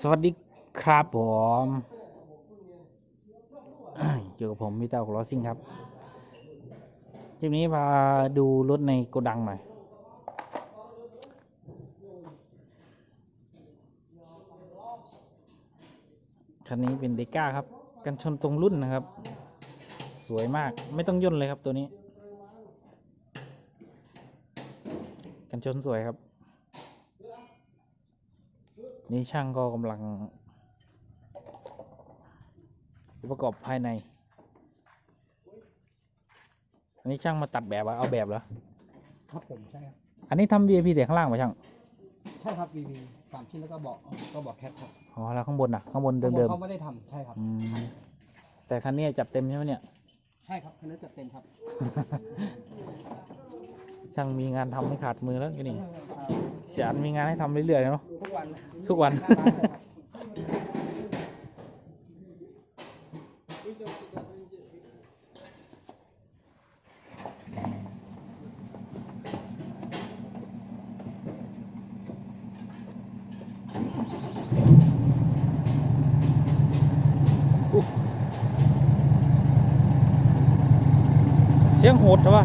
สวัสดีครับผมอยู่กับผมมิเตอร์ของลอซิงครับคลิปนี้พาดูรถในโกดังหน่อย คันนี้เป็นเดก้าครับ กันชนตรงรุ่นนะครับ สวยมากไม่ต้องย่นเลยครับตัวนี้ กันชนสวยครับ นี่ช่างก็กำลัง ประกอบภายใน อันนี้ช่างมาตัดแบบอะเอาแบบเหรอ ครับผมใช่ครับ อันนี้ทำ VIP แต่ข้างล่างป่ะช่าง ใช่ครับ VV สามชิ้นแล้วก็เบาะก็เบาะแคปครับอ๋อ แล้วข้างบนนะข้างบนเดิมเขาไม่ได้ทำใช่ครับ ๆอืมแต่คันนี้จับเต็มใช่ไหมเนี่ย ใช่ครับคันนี้จัดเต็มครับ ช่างมีงานทำไม่ขาดมือแล้วนี่เสียนมีงานให้ทำเรื่อยๆเนาะทุกวันทุกวันหาร้านเลยครับเสียงโหดใช่ปะ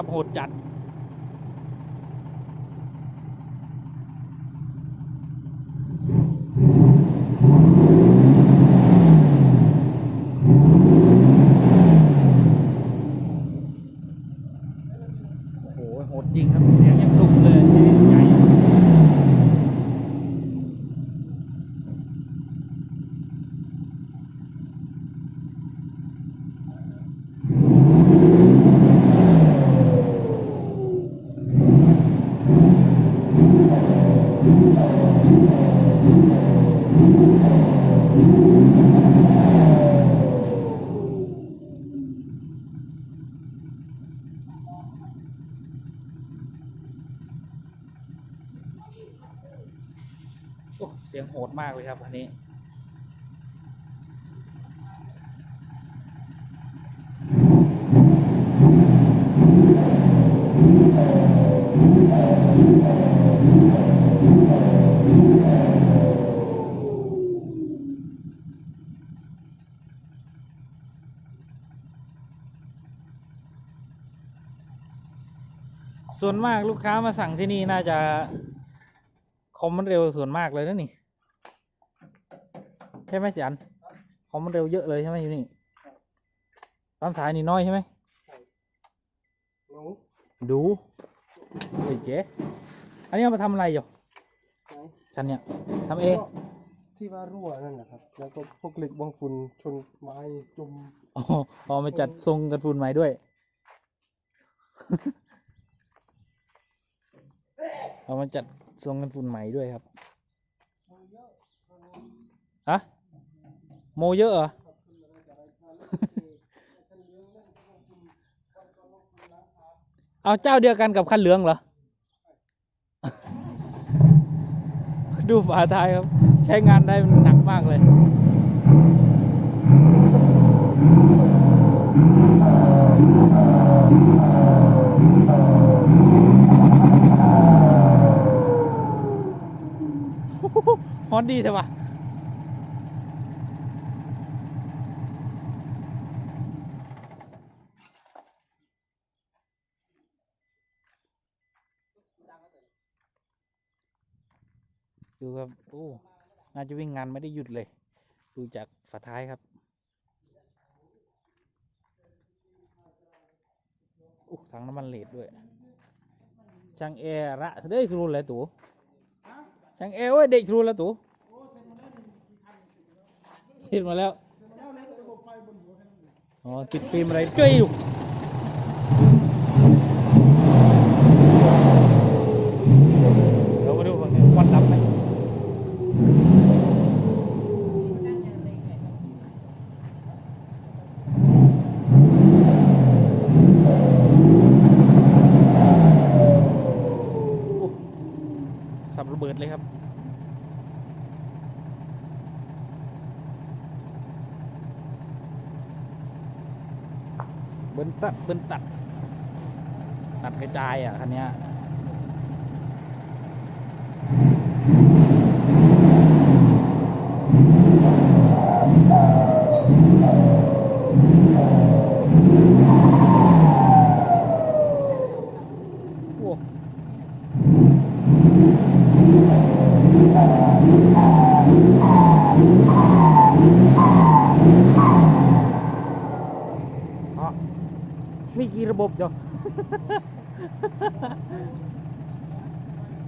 ครับโหดจัดโอ้โหโหดจริงครับเสียงยังดุเลยใหญ่ โอ้ เสียงโหดมากเลยครับอันนี้ ส่วนมากลูกค้ามาสั่งที่นี่น่าจะคอมมันเร็วส่วนมากเลยนะนี่ ใช่ไหมเสียนคอมมันเร็วเยอะเลยใช่ไหมอยู่นี่ปั๊มสายนี่น้อยใช่ไหมหนูดูเฮ้ยเจ๊อันนี้เอามาทำอะไรอยู่ไหนคันเนี้ยทำเองก็ที่ว่ารั่วนั่นแหละครับ แล้วก็พวกเหล็กบางฝุ่นชนไม้จุ่มอ๋อเอามาจัดทรงกันฝุ่นใหม่ด้วยเอามาจัดทรงกันฝุ่นใหม่ด้วยครับฮะ โมเยอะเหรอ เอาเจ้าเดียวกันกับคันเหลืองเหรอ ดูฝาท้ายครับ ใช้งานได้หนักมากเลยฮอนดีใช่ปะดูครับ โอ้ น่าจะวิ่งงานไม่ได้หยุดเลย ดูจากฝาท้ายครับอู้ถังน้ำมันเลดด้วย ช่างแอร์ระได้สรุปเลยตู่ช่างแอร์เว้ยเด็กสรุปแล้วตู่เสร็จมาแล้ว อ๋อ ติดฟิล์มอะไรช่วยอยู่เรามาดูฝั่งนี้ควันดำไหมโอ้สับระเบิดเลยครับ เบิ้ลตัดตัด ตัดกระจายอะคันเนี้ยโอ้อ๋อมีกี่ระบบจ้ะ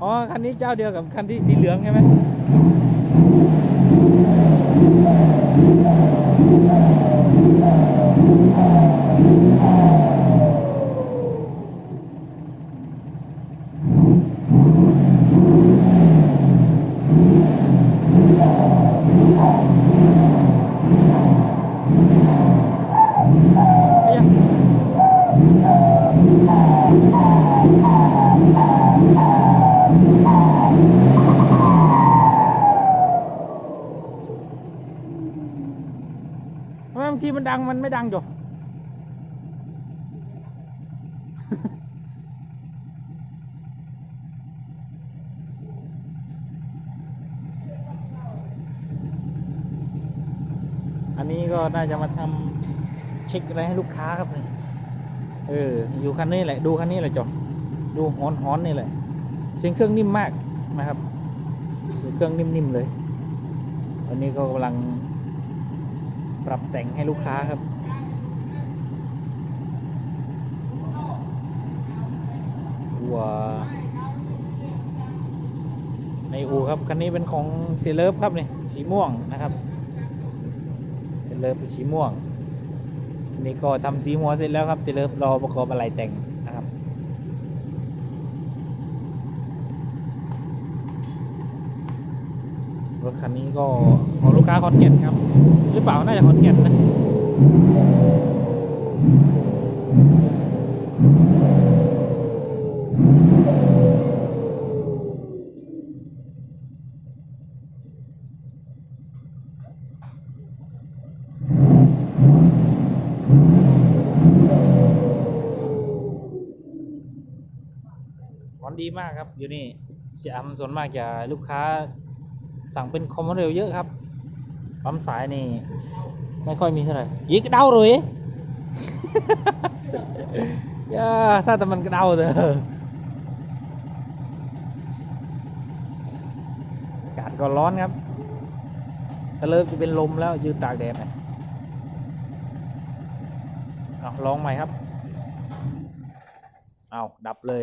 อ๋อ คันนี้เจ้าเดียวกับคันที่สีเหลืองใช่ไหม มันดังมันไม่ดังจ้ะอันนี้ก็น่าจะมาทำเช็คอะไรให้ลูกค้าครับเเอออยู่คันนี้แหละ ดูคันนี้แหละจ้ะดูฮอนฮอนนี่แหละเสียงเครื่องนิ่มมากนะครับเสียงเครื่องนิ่มๆเลยอันนี้ก็กำลัง ปรับแต่งให้ลูกค้าครับวัวในอูครับ คันนี้เป็นของเซเลฟครับนี่สีม่วงนะครับเซเลฟเป็นสีม่วงนี่ก็ทำสีหัวเสร็จแล้วครับเซเลฟรอประกอบอะไรแต่ง รถคันนี้ก็ของลูกค้าคอนเก็ตครับ หรือเปล่าน่าจะคอนเก็ตนะมันดีมากครับอยู่นี่เสียมส่วนมากจะลูกค้า สั่งเป็นคอมมอนเรลเยอะครับปั๊มสายนี่ ไม่ค่อยมีเท่าไหร่ยิงกเดาเลยย่าถ้าแต่มันกระเดาเถอะกาศก็ร้อนครับจะเริ่มจะเป็นลมแล้วยืนตากแดดนะเอาลองใหม่ครับ เอาดับเลย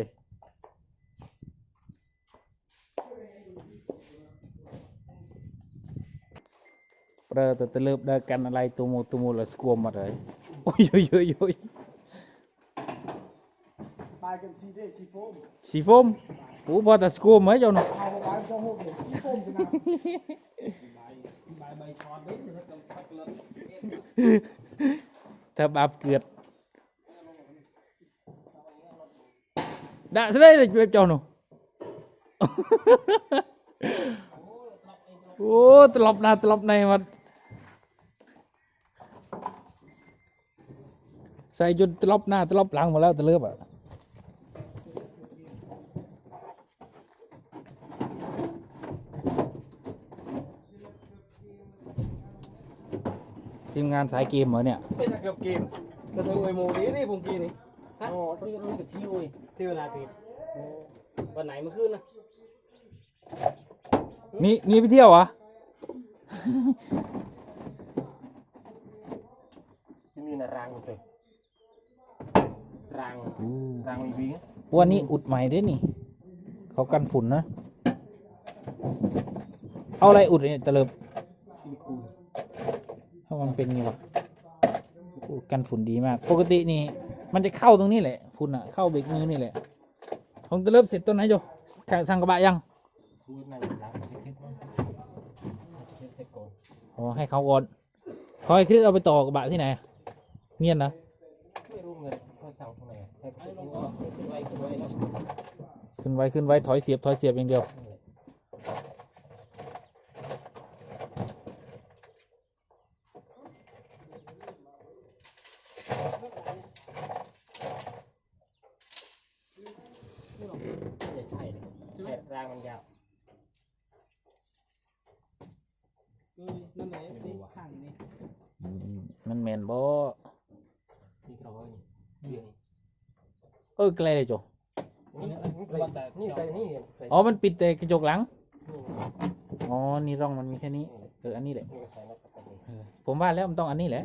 ប្រើទៅទៅលើបដើរកាន់ឡៃទូមូទូមូលឲ្យស្គមអត់ហើយអូយយយយបាយខ្ញុំស៊ីទេស៊ីហ្វូមស៊ីហ្វូមអូបើតែស្គមហ៎ចុះនោះបាយចូលហូបស៊ីហ្វូមទៅណាបាយបាយបាយខត់ទេរត់ទៅផឹកលឹកតែបាប់គឿតដាក់ស្រីទៅចុះនោះអូត្រឡប់ណាត្រឡប់ណែមក ใบช้อนเด้ถ้าเกิดถ้าเกิดถ้าบาปเกิดด่าซะได้เลยเจ้าหนูโอ้ตลบหน้าตลบในมาใส่จนตลบหน้าตลบหลังหมดแล้วตะเลิบอะทีมงานสายเกมเหรอเนี่ย ไม่ใช่เกือบเกมจะถึงไอโมนี้นี่ผมกินนี่ฮะนี่รู้กับที่อุ้ยที่เวลาติดวันไหนเมื่อคืนนะนี่นี่ไปเที่ยวเหรอที่มีนารางอยู่เลย รางรางมีวิ่งวันนี้อุดใหม่ด้วยนี่ เขากันฝุ่นนะ เอาอะไรอุดเนี่ยตะเลิบซิลิโคนถ้ามันเป็นไงวะคโอ้กันฝุ่นดีมาก ปกตินี่มันจะเข้าตรงนี้แหละ ฝุ่นอะ เข้าเบรกมือนี่แหละผมจะเริ่มเสร็จต้นไหนโจสั่งกระบะยังพูดในหลังสิคิดมั้งสิคิดเสร็จก่อนอ๋อให้เขาก่อนเขาให้คริสเอาไปต่อกระบะที่ไหนอะเนียนนะ ไม่รู้เงินเขาสั่งเท่าไหร่ให้เขาคิดว่าขึ้นไว้ขึ้นไว้แล้ว ขึ้น ไว้ขึ้นไว้ถอยเสียบถอยเสียบอย่างเดียวนี่แหละไม่ใช่เลยแต่รางมันยาวคือนั่นแหละนี่ข้างนี้มันแมนบ่ที่เราเฮ้ยนี่ เออไกลเลยโจนี่ นี่ไปแต่นี่ไปนี่ไปอ๋อ มันปิดแต่กระจกหลังนี่อ๋อ นี่ร่องมันมีแค่นี้ เออ อันนี้แหละ นี่ก็ใส่น็อตเข้าไปนี่เออ ผมว่าแล้วมันต้องอันนี้แหละ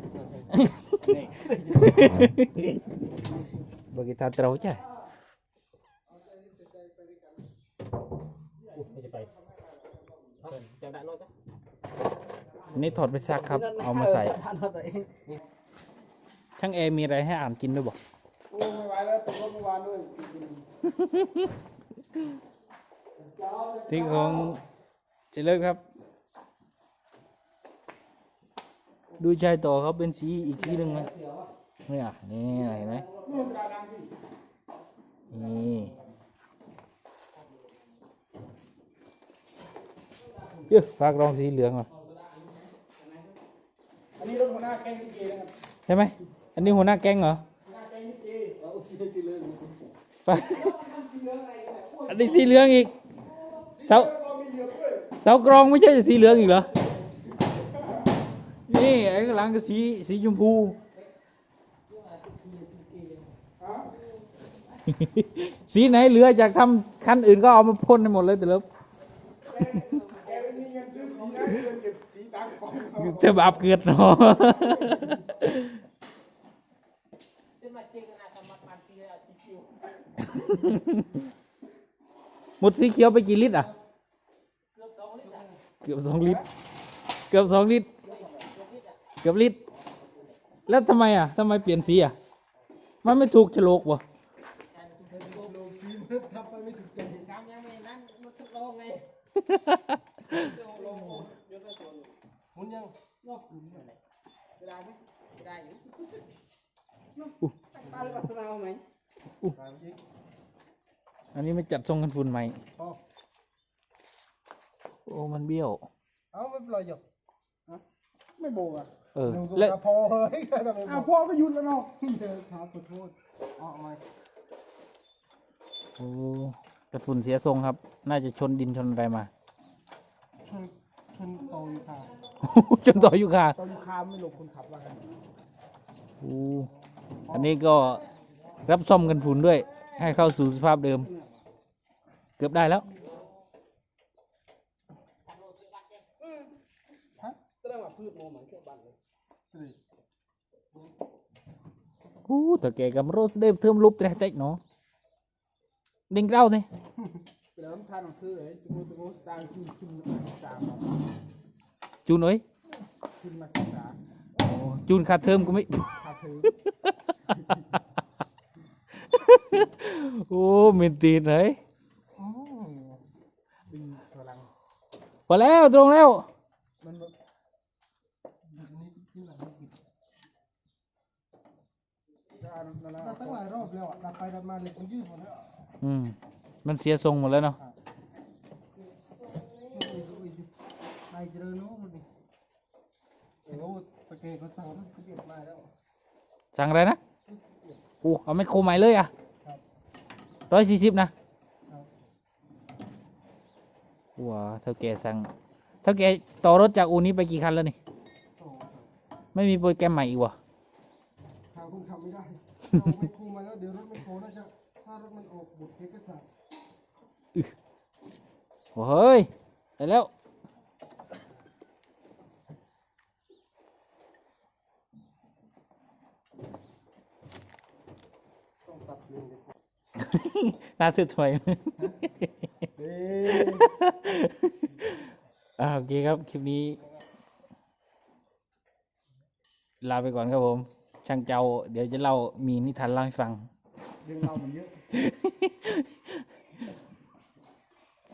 บกิตาเตราจ้ะอุ๊ยไม่จะไปเอาจะได้โน้ตจ้ะอันนี้ถอดไปซักครับ เอามาใส่ ทานเอาแต่เองช่างแอร์มีอะไรให้อ่านกินด้วยบ่โอ้ไม่ไหวแล้วตกรถเมื่อวานด้วยที่ของเจเลิกครับ ดูชายต่อเขาเป็นสีอีกทีหนึ่งไหมเนี่ยนี่เห็นไหมนี่เยอะฝากรองสีเหลืองมาอันนี้รถหัวหน้าแก๊งลิเกนะครับใช่ไหมอันนี้หัวหน้าแก๊งเหรอ อาสีสีเหลืองไปอันนี้สีเหลืองอีก เสาก็มีเหลืองด้วยเสากรองไม่ใช่สีเหลืองอีกเหรอ นี่ไอ้ข้างหลังก็สีสีชมพู สีไหนเหลือจากทำคันอื่นก็เอามาพ่นให้หมดเลยแต่ละแกไม่มีเงินซื้อสีนะเงินเก็บสีตามกระป๋องเขาจะบาปเกิดเนาะ หมดสีเขียวไปกี่ลิตรอะ เกือบสองลิตร เกือบสองลิตร เกือบลิตร แล้วทำไมอะทำไมเปลี่ยนสีอะ มันไม่ถูกฉลกวะลงสีมันทำไปไม่ถูกใจยังยังไม่นั่นมันทุกโลงไงมุนยังนอก กลุ่มเนี่ยเวลาไหมได้อยู่ตั้งตาหรือปัสนาไหมอันนี้ไม่จัดทรงกันฝุ่นใหม่ พอโอ้ มันเบี้ยว เอาไม่เป็นไรหยกฮะไม่โบกอะเออแล้แล้ววพอเฮ้ยทำไมอ้าวพ่อก็หยุดแล้วเนาะเดี๋ยวครับขอโทษเอาเอามาโอ้กระฝุ่นเสียทรงครับ น่าจะชนดินชนอะไรมา ชนชนโตอยู่ค่ะจนต่ออยู่ค่ะ โตอยู่คาไม่หลบคนขับว่ากัน โอ้ อันนี้ก็รับซ่อมกันฝุ่นด้วย ให้เข้าสู่สภาพเดิม เกือบได้แล้วฮะแสดงว่าพืชโมเหมือนเชือกบันเลยสิโอ้แต่แกกับโรสเดฟเทิมลุบแต่เต็กเนาะดิ่งเก้าเนี่ยเวลาทานของคือเอ้ยตัวตัวสตาร์ขึ้นขึ้นมาศึกษาครับจูนเอ้ยขึ้นมาศึกษาโอ้จูนขาดเทอมก็ไม่พาถือ โอ้เมนตีนเลยพอแล้วตรงแล้วมันแบบนี่ที่ไหนมันปิดดัดตั้งหลายรอบแล้วดัดไปดัดมาเหล็กมันยืดหมดแล้วอืมมันเสียทรงหมดแล้วเนาะนายเจริญโน้มันดิโอ้สเกตเขาสั่งมันสิบเอ็ดมาแล้วสั่งอะไรนะ โอ้เอาไม่โครใหม่เลยอะครับร้อยสี่สิบนะครับว้าเท่าแกสั่งเท่าแกต่อรถจากอูนี้ไปกี่คันแล้วนี่สองไม่มีโปรแกรมใหม่อีกวะทางคุณทำไม่ได้เราไม่ครูมาแล้วเดี๋ยวรถไม่โคน่าจะถ้ารถมันออกบุตรเทก็จะโอ้เฮ้ยได้แล้ว ต้องตัดเลนเลย น่าทึ่ถวยเด้อ่าโอเคครับ คลิปนี้ ลาไปก่อนครับผม ช่างเจ้า เดี๋ยวจะเล่ามีนิทานเล่าให้ฟัง เรื่องเรามันเยอะ